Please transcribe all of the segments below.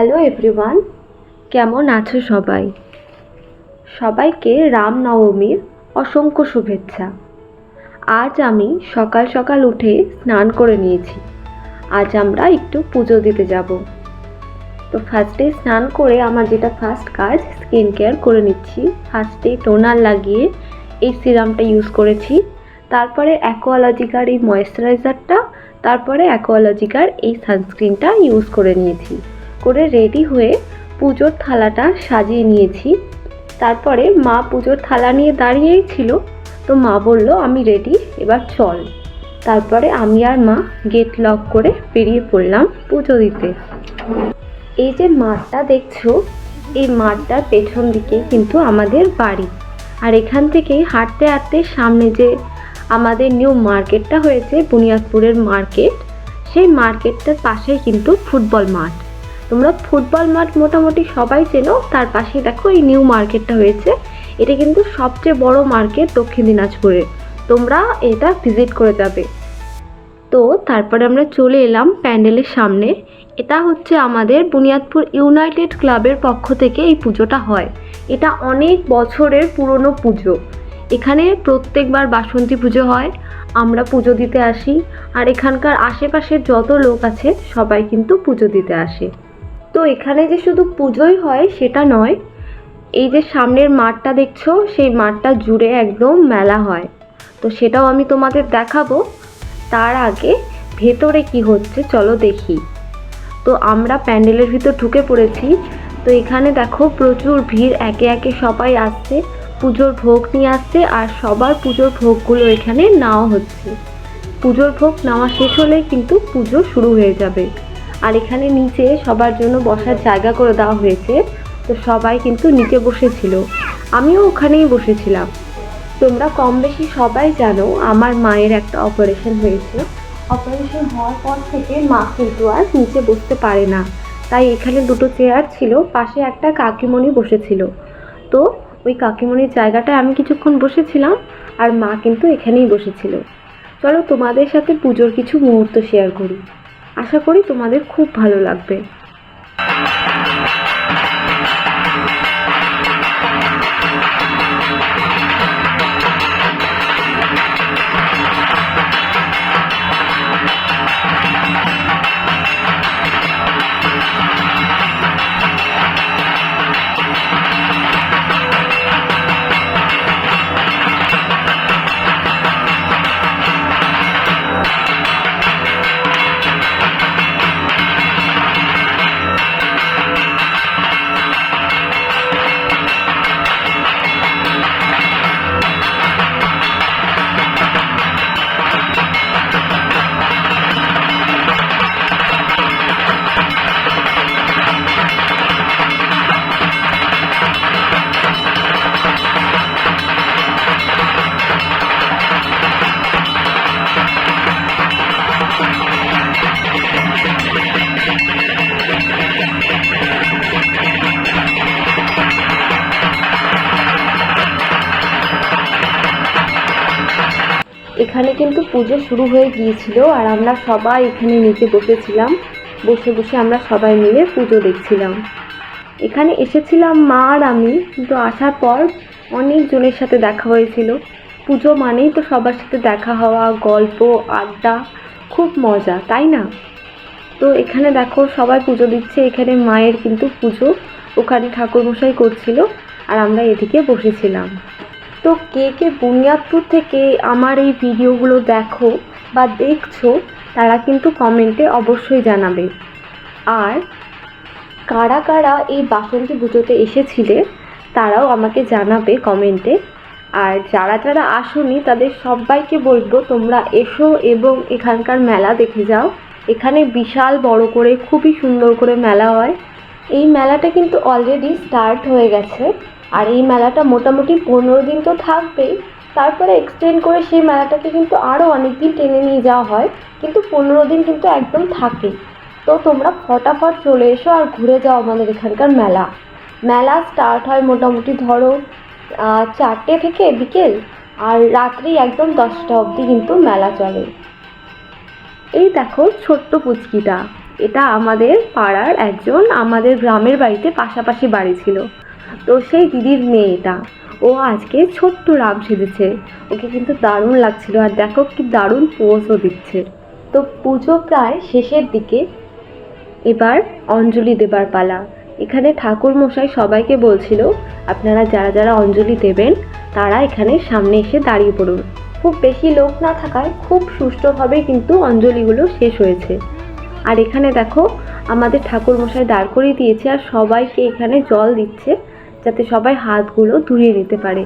Hello everyone কেমন আছো সবাই? সবাইকে রামনবমীর অসংখ্য শুভেচ্ছা। আজ আমি সকাল সকাল উঠে স্নান করে নিয়েছি। আজ আমরা একটু পুজো দিতে যাব। তো ফার্স্টে স্নান করে আমার যেটা ফার্স্ট কাজ স্কিন কেয়ার করে নিচ্ছি। ফার্স্টে টোনার লাগিয়ে এই সিরামটা ইউজ করেছি। তারপরে অ্যাকোয়ালজিকার এই ময়েশ্চারাইজারটা তারপরে অ্যাকোয়ালজিকার এই সানস্ক্রিনটা ইউজ করে নিয়েছি। করে রেডি হয়ে পুজোর থালাটা সাজিয়ে নিয়েছি। তারপরে মা পুজোর থালা নিয়ে দাঁড়িয়েই ছিল। তো মা বলল, আমি রেডি, এবার চল। তারপরে আমি আর মা গেট লক করে বেরিয়ে পড়লাম পুজো দিতে। এই যে মাঠটা দেখছ, এই মাঠটার পেছন দিকে কিন্তু আমাদের বাড়ি। আর এখান থেকেই হাঁটতে হাঁটতে সামনে যে আমাদের নিউ মার্কেটটা হয়েছে, বুনিয়াদপুরের মার্কেট, সেই মার্কেটটার পাশেই কিন্তু ফুটবল মাঠ। তোমরা ফুটবল মাঠ মোটামুটি সবাই চেনো। তার পাশেই দেখো এই নিউ মার্কেটটা হয়েছে। এটা কিন্তু সবচেয়ে বড় মার্কেট দক্ষিণ দিনাজপুরে। তোমরা এটা ভিজিট করে যাবে। তো তারপরে আমরা চলে এলাম প্যান্ডেলের সামনে। এটা হচ্ছে আমাদের বুনিয়াদপুর ইউনাইটেড ক্লাবের পক্ষ থেকে এই পুজোটা হয়। এটা অনেক বছরের পুরনো পুজো। এখানে প্রত্যেকবার বাসন্তী পুজো হয়। আমরা পুজো দিতে আসি। আর এখানকার আশেপাশের যত লোক আছে, সবাই কিন্তু পুজো দিতে আসে। তো এখানে যে শুধু পুজোই হয়, সেটা নয়। এই যে সামনের মাঠটা দেখছ, সেই মাঠটা জুড়ে একদম মেলা হয়। তো সেটাও আমি তোমাদের দেখাবো। তার আগে ভেতরে কি হচ্ছে, চলো দেখি। তো আমরা প্যান্ডেলের ভিতর ঢুকে পড়েছি। তো এখানে দেখো প্রচুর ভিড়, একে একে সবাই আসছে, পুজোর ভোগ নিয়ে আসছে, আর সবার পুজোর ভোগগুলো এখানে নেওয়া হচ্ছে। পুজোর ভোগ নেওয়া শেষ হলে কিন্তু পুজো শুরু হয়ে যাবে। আর এখানে নিচে সবার জন্য বসার জায়গা করে দেওয়া হয়েছে। তো সবাই কিন্তু নিচে বসেছিল। আমিও ওখানেই বসেছিলাম। তোমরা কম বেশি সবাই জানো, আমার মায়ের একটা অপারেশন হয়েছে। অপারেশন হওয়ার পর থেকে মা কিন্তু আর নিচে বসতে পারে না। তাই এখানে দুটো চেয়ার ছিল, পাশে একটা কাকিমণি বসেছিল। তো ওই কাকিমণির জায়গাটায় আমি কিছুক্ষণ বসেছিলাম আর মা কিন্তু এখানেই বসেছিল। চলো তোমাদের সাথে পুজোর কিছু মুহূর্ত শেয়ার করি। আশা করি তোমাদের খুব ভালো লাগবে। এখানে কিন্তু পুজো শুরু হয়ে গিয়েছিল আর আমরা সবাই এখানে নিচে বসেছিলাম। বসে বসে আমরা সবাই মিলে পুজো দেখছিলাম। এখানে এসেছিলাম মা আর আমি, কিন্তু আসার পর অনেক জনের সাথে দেখা হয়েছিল। পুজো মানেই তো সবার সাথে দেখা হওয়া, গল্প, আড্ডা, খুব মজা, তাই না? তো এখানে দেখো সবাই পুজো দিচ্ছে, এখানে মায়ের কিন্তু পুজো। ওখানে ঠাকুরমশাই করছিল আর আমরা এদিকে বসেছিলাম। তো কে কে বুনিয়াদপুর থেকে আমার এই ভিডিওগুলো দেখো বা দেখছ, তারা কিন্তু কমেন্টে অবশ্যই জানাবে। আর কারা কারা এই বাসন্তী পুজোতে এসেছিলে, তারাও আমাকে জানাবে কমেন্টে। আর যারা যারা আসোনি, তাদের সবাইকে বলব, তোমরা এসো এবং এখানকার মেলা দেখে যাও। এখানে বিশাল বড় করে, খুবই সুন্দর করে মেলা হয়। এই মেলাটা কিন্তু অলরেডি স্টার্ট হয়ে গেছে। আর এই মেলাটা মোটামুটি পনেরো দিন তো থাকবেই। তারপরে এক্সটেন্ড করে সেই মেলাটাকে কিন্তু আরও অনেক দিন টেনে নিয়ে যাওয়া হয়, কিন্তু পনেরো দিন কিন্তু একদম থাকেই তো তোমরা ফটাফট চলে এসো আর ঘুরে যাও আমাদের এখানকার মেলা। মেলা স্টার্ট হয় মোটামুটি ধরো চারটে থেকে বিকেল, আর রাত্রি একদম দশটা অবধি কিন্তু মেলা চলে। এই দেখো ছোট্ট পুচকিটা। এটা আমাদের পাড়ার একজন, আমাদের গ্রামের বাড়িতে পাশাপাশি বাড়ি ছিল। তো সেই দিদির মেয়ে এটা ও আজকে ছোট্ট রাম সেজেছে। ওকে কিন্তু দারুণ লাগছিল আর দেখো কি দারুণ পোজও দিচ্ছে। তো পুজো প্রায় শেষের দিকে এবার অঞ্জলি দেবার পালা। এখানে ঠাকুর মশাই সবাইকে বলছিল, আপনারা যারা যারা অঞ্জলি দেবেন, তারা এখানে সামনে এসে দাঁড়িয়ে পড়ুন। খুব বেশি লোক না থাকায় খুব সুষ্ঠুভাবে কিন্তু অঞ্জলিগুলো শেষ হয়েছে। আর এখানে দেখো, আমাদের ঠাকুর মশাই দাঁড় করিয়ে দিয়েছে আর সবাইকে এখানে জল দিচ্ছে। যাতে সবাই হাতগুলো ধুয়ে নিতে পারে।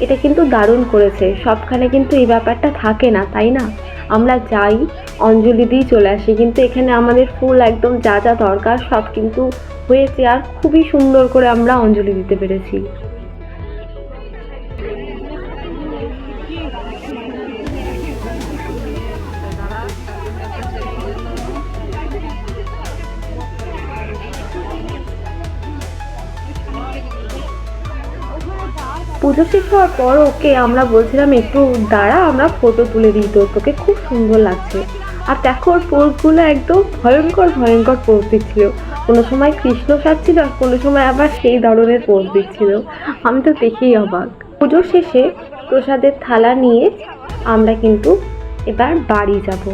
এটা কিন্তু দারুণ করেছে। সবখানে কিন্তু এই ব্যাপারটা থাকে না, তাই না? আমরা যাই, অঞ্জলি দিয়েই চলে আসি। কিন্তু এখানে আমাদের ফুল একদম যা যা দরকার সব কিন্তু হয়েছে আর খুবই সুন্দর করে আমরা অঞ্জলি দিতে পেরেছি। পুজো শেষ হওয়ার পর ওকে আমরা বলছিলাম, একটু দাঁড়া, আমরা ফটো তুলে দিই তো তোকে খুব সুন্দর লাগছে। আর দেখো, ওর পোজগুলো একদম ভয়ঙ্কর ভয়ঙ্কর পোজ দিচ্ছিল। কোনো সময় কৃষ্ণ সাজছিল আর কোনো সময় আবার সেই ধরনের পোজ দিচ্ছিল। আমি তো দেখেই অবাক। পুজোর শেষে প্রসাদের থালা নিয়ে আমরা কিন্তু এবার বাড়ি যাব।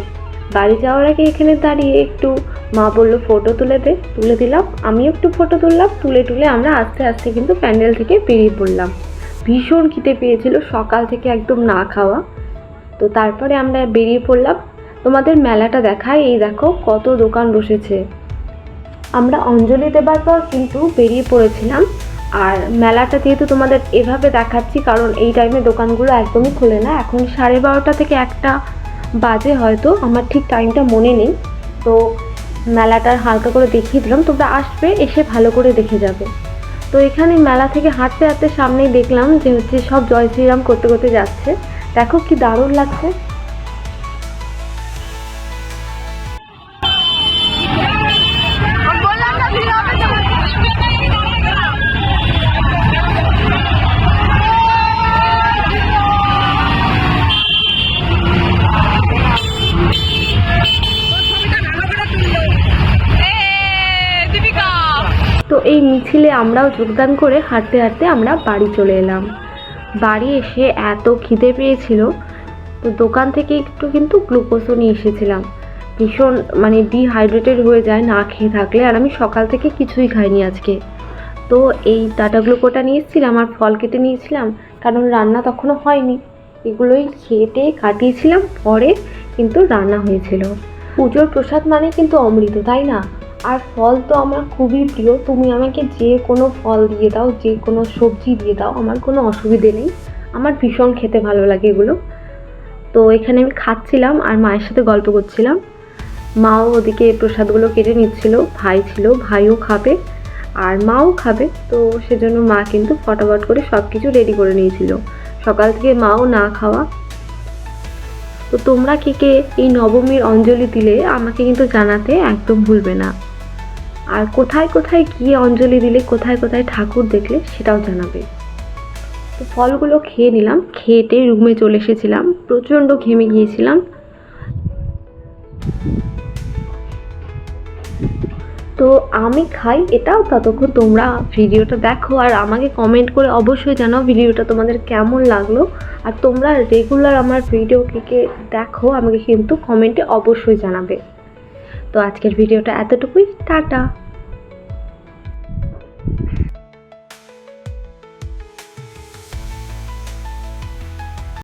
বাড়ি যাওয়ার আগে এখানে দাঁড়িয়ে একটু মা বলল ফটো তুলে দে। তুলে দিলাম। আমিও একটু ফটো তুললাম। তুলে তুলে আমরা আস্তে আস্তে কিন্তু প্যান্ডেল থেকে বেরিয়ে পড়লাম। ভীষণ খিদে পেয়েছিল সকাল থেকে একদম না খাওয়া। তো তারপরে আমরা বেরিয়ে পড়লাম। তোমাদের মেলাটা দেখায়। এই দেখো কত দোকান বসেছে। আমরা অঞ্জলি দেবার পর কিন্তু বেরিয়ে পড়েছিলাম। আর মেলাটা যেহেতু তোমাদের এভাবে দেখাচ্ছি, কারণ এই টাইমে দোকানগুলো একদমই খোলে না। এখন সাড়ে বারোটা থেকে একটা বাজে হয়তো, আমার ঠিক টাইমটা মনে নেই। তো মেলাটার হালকা করে দেখিয়ে দিলাম। তোমরা আসবে, এসে ভালো করে দেখে যাবে। তো এখানে মেলা থেকে হাঁটতে হাঁটতে সামনেই দেখলাম যে হচ্ছে সব জয় শ্রীরাম করতে করতে যাচ্ছে। দেখো কি দারুণ লাগছে। মিছিলে আমরাও যোগদান করে হাঁটতে হাঁটতে আমরা বাড়ি চলে এলাম। বাড়ি এসে এত খিদে পেয়েছিল, তো দোকান থেকে একটু কিন্তু গ্লুকোজও নিয়ে এসেছিলাম। ভীষণ মানে ডিহাইড্রেটেড হয়ে যায়, না খেয়ে থাকলে, আর আমি সকাল থেকে কিছুই খাইনি আজকে। তো এই টাটা গ্লুকোটা নিয়ে এসেছিলাম, আর ফল কেটে নিয়েছিলাম কারণ রান্না তখনও হয়নি। এগুলোই খেটে কাটিয়েছিলাম, পরে কিন্তু রান্না হয়েছিল। পুজোর প্রসাদ মানে কিন্তু অমৃত, তাই না? আর ফল তো আমার খুবই প্রিয়। তুমি আমাকে যে কোনো ফল দিয়ে দাও, যে কোনো সবজি দিয়ে দাও, আমার কোনো অসুবিধে নেই। আমার ভীষণ খেতে ভালো লাগে এগুলো। তো এখানে আমি খাচ্ছিলাম আর মায়ের সাথে গল্প করছিলাম। মাও ওদিকে প্রসাদগুলো কেটে নিচ্ছিল, ভাই ছিল, ভাইও খাবে আর মাও খাবে। তো সেজন্য মা কিন্তু ফটাফট করে সব কিছু রেডি করে নিয়েছিল। সকাল থেকে মাও না খাওয়া। তো তোমরা কে কে এই নবমীর অঞ্জলি দিলে আমাকে কিন্তু জানাতে একদম ভুলবে না। আর কোথায় কোথায় গিয়ে অঞ্জলি দিলে, কোথায় কোথায় ঠাকুর দেখলে সেটাও জানাবে। তো ফলগুলো খেয়ে নিলাম খেয়েটে রুমে চলে এসেছিলাম, প্রচণ্ড ঘেমে গিয়েছিলাম। তো আমি খাই এটাও ততক্ষণ, তোমরা ভিডিওটা দেখো আর আমাকে কমেন্ট করে অবশ্যই জানাও ভিডিওটা তোমাদের কেমন লাগল। আর তোমরা রেগুলার আমার ভিডিও কে কে দেখো, আমাকে কিন্তু কমেন্টে অবশ্যই জানাবে। তো আজকের ভিডিওটা এতটুকুই টাটা।